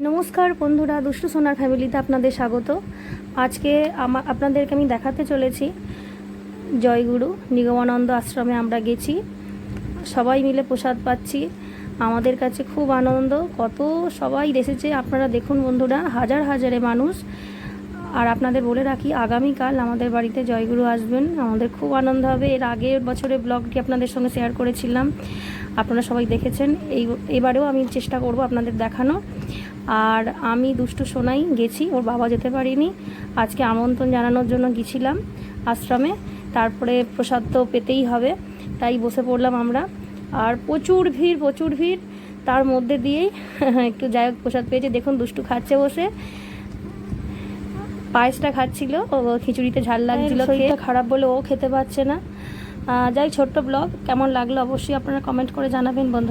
নমস্কার বন্ধুরা দুষ্টু সোনার ফ্যামিলিতে আপনাদের স্বাগত। আজকে আমা আপনাদেরকে আমি দেখাতে চলেছি। জয়গুরু নিগমানন্দ আশ্রমে আমরা গেছি। সবাই মিলে প্রসাদ পাচ্ছি। আমাদের কাছে খুব আনন্দ। কত সবাই এসেছে। আপনারা দেখুন বন্ধুরা, হাজার হাজারে মানুষ। আর আপনাদের বলে রাখি, আগামীকাল আমাদের বাড়িতে জয়গুরু আসবেন। আমাদের খুব আনন্দ হবে। এর আগের বছরে ব্লগটি আপনাদের সঙ্গে শেয়ার করেছিলাম। আপনারা সবাই দেখেছেন। এই, এবারেও আমি চেষ্টা করব আপনাদের দেখানো। আর আমি দুষ্টু সোনাই গেছি, ওর বাবা যেতে পারিনি। আজকে আমন্ত্রণ জানানোর জন্য গেছিলাম আশ্রমে। তারপরে প্রসাদ তো পেতেই হবে। তাই বসে পড়লাম আমরা। আর প্রচুর ভিড় প্রচুর ভিড়। তার মধ্যে দিয়েই একটু যাই হোক প্রসাদ পেয়েছে। দেখুন দুষ্টু খাচ্ছে বসে। পায়েসটা খাচ্ছিল। ও খিচুড়িতে ঝাল লাগছিল শরীরটা খারাপ বলে ও খেতে পারছে না। যাই ছোট্ট ব্লগ কেমন লাগল অবশ্যই আপনারা কমেন্ট করে জানাবেন বন্ধু।